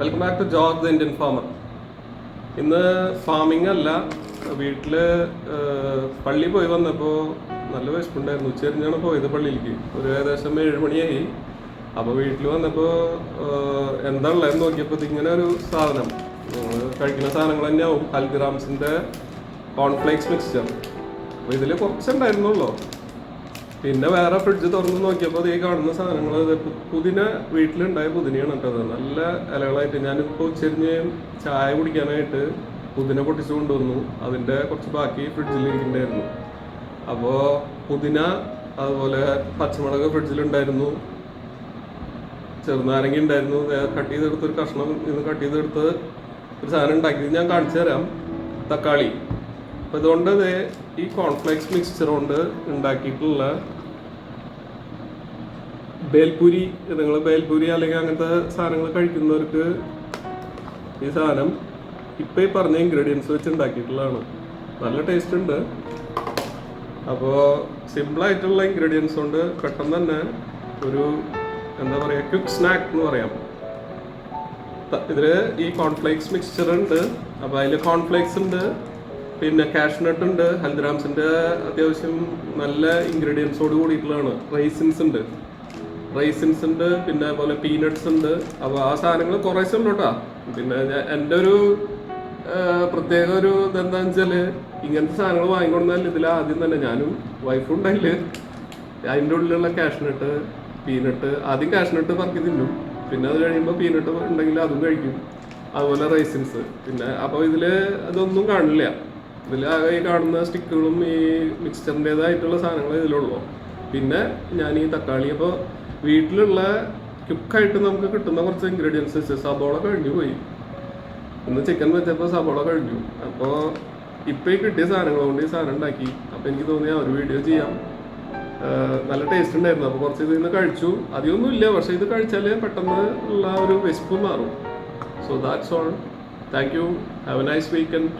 Welcome back to George the Indian farmer ഇന്ന് farming അല്ല വീട്ടിൽ പള്ളി പോയി വന്നപ്പോൾ നല്ല വിശപ്പുണ്ടായിരുന്നു. ഉച്ചരിഞ്ഞാണ് പോയത് പള്ളിയിലേക്ക്. ഒരു ഏകദേശം ഏഴ് മണിയായി. അപ്പോൾ വീട്ടിൽ വന്നപ്പോൾ എന്താ ഉള്ളതെന്ന് നോക്കിയപ്പോൾ ഇങ്ങനെ ഒരു സാധനം. കഴിക്കുന്ന സാധനങ്ങൾ തന്നെയാവും. ഹൽദിറാംസിന്റെ കോൺഫ്ലേക്സ് മിക്സ്ചർ അപ്പോൾ ഇതിൽ കുറച്ചുണ്ടായിരുന്നുള്ളൂ. പിന്നെ വേറെ ഫ്രിഡ്ജ് തുറന്ന് നോക്കിയപ്പോൾ ഈ കാണുന്ന സാധനങ്ങൾ പുതിന വീട്ടിലുണ്ടായ പുതിനയാണ് കേട്ടോ നല്ല ഇലകളായിട്ട് ഞാനിപ്പോൾ ഉച്ചരിഞ്ഞ് ചായ കുടിക്കാനായിട്ട് പുതിന പൊട്ടിച്ചു കൊണ്ടുവന്നു. അതിന്റെ കുറച്ച് ബാക്കി ഫ്രിഡ്ജിൽ ഇരിക്കുന്നുണ്ടായിരുന്നു. അപ്പോൾ പുതിന അതുപോലെ പച്ചമുളക് ഫ്രിഡ്ജിലുണ്ടായിരുന്നു ചെറുനാരങ്ങ ഉണ്ടായിരുന്നു. കട്ട് ചെയ്തെടുത്ത് ഒരു കഷ്ണം ഇന്ന് കട്ട് ചെയ്തെടുത്ത് ഒരു സാധനം ഉണ്ടാക്കി. ഞാൻ കാണിച്ചു തരാം. തക്കാളി. അപ്പം ഇതുകൊണ്ട് ഈ കോൺഫ്ലെക്സ് മിക്സ്ചർ കൊണ്ട് ഉണ്ടാക്കിയിട്ടുള്ള ബേൽപൂരി നിങ്ങൾ ബേൽപൂരി അല്ലെങ്കിൽ അങ്ങനത്തെ സാധനങ്ങൾ കഴിക്കുന്നവർക്ക് ഈ സാധനം ഇപ്പം ഈ പറഞ്ഞ ഇൻഗ്രീഡിയൻസ് വെച്ച് ഉണ്ടാക്കിയിട്ടുള്ളതാണ്. നല്ല ടേസ്റ്റ് ഉണ്ട്. അപ്പോൾ സിമ്പിളായിട്ടുള്ള ഇൻഗ്രീഡിയൻസ് കൊണ്ട് പെട്ടെന്ന് തന്നെ ഒരു എന്താ പറയുക ക്വിക്ക് സ്നാക്ക് എന്ന് പറയാം. ഇതിൽ ഈ കോൺഫ്ലേക്സ് മിക്സ്ചർ ഉണ്ട്. അപ്പോൾ അതിൽ കോൺഫ്ലേക്സ് ഉണ്ട്. പിന്നെ കാഷ്നട്ട് ഉണ്ട് ഹൽദിറാംസിന്റെ അത്യാവശ്യം നല്ല ഇൻഗ്രീഡിയൻസോട് കൂടിയിട്ടുള്ളതാണ്. റൈസിൻസ് ഉണ്ട്. റൈസിൻസ് ഉണ്ട് പിന്നെ അതുപോലെ പീനട്സ് ഉണ്ട്. അപ്പോൾ ആ സാധനങ്ങൾ ഉള്ളൂ കേട്ടോ. പിന്നെ എന്റെ ഒരു പ്രത്യേക ഒരു ഇതെന്താന്ന് വെച്ചാൽ ഇങ്ങനത്തെ സാധനങ്ങൾ വാങ്ങിക്കൊണ്ടാൽ ഇതിൽ ആദ്യം തന്നെ ഞാനും വൈഫും ഉണ്ടായില്ല? അതിന്റെ ഉള്ളിലുള്ള കാഷ്നട്ട് പീനട്ട് ആദ്യം കാഷ്നട്ട് പറക്കി തിന്നും. പിന്നെ അത് കഴിയുമ്പോൾ പീനട്ട് ഉണ്ടെങ്കിൽ അതും കഴിക്കും. അതുപോലെ റൈസിൻസ് പിന്നെ അപ്പോൾ ഇതിൽ അതൊന്നും കാണില്ല. ഇതിൽ ആകെ ഈ കാണുന്ന സ്റ്റിക്കുകളും ഈ മിക്സ്ചറിന്റെതായിട്ടുള്ള സാധനങ്ങൾ ഇതിലുള്ളൂ. പിന്നെ ഞാൻ ഈ തക്കാളി അപ്പോൾ വീട്ടിലുള്ള ക്യുക്കായിട്ട് നമുക്ക് കിട്ടുന്ന കുറച്ച് ഇൻഗ്രീഡിയൻസ് വെച്ച് സബോള കഴിഞ്ഞു പോയി. ഇന്ന് ചിക്കൻ വെച്ചപ്പോൾ സബോള കഴിഞ്ഞു. അപ്പോൾ ഇപ്പം ഈ കിട്ടിയ സാധനങ്ങൾ കൊണ്ട് ഈ സാധനം ഉണ്ടാക്കി. അപ്പോൾ എനിക്ക് തോന്നി ആ ഒരു വീഡിയോ ചെയ്യാം. നല്ല ടേസ്റ്റ് ഉണ്ടായിരുന്നു. അപ്പോൾ കുറച്ച് ഇതിൽ നിന്ന് കഴിച്ചു. അധികമൊന്നും ഇല്ല. പക്ഷേ ഇത് കഴിച്ചാൽ പെട്ടെന്ന് ഉള്ള ഒരു വിശപ്പ് മാറും. So that's all thank you have a nice weekend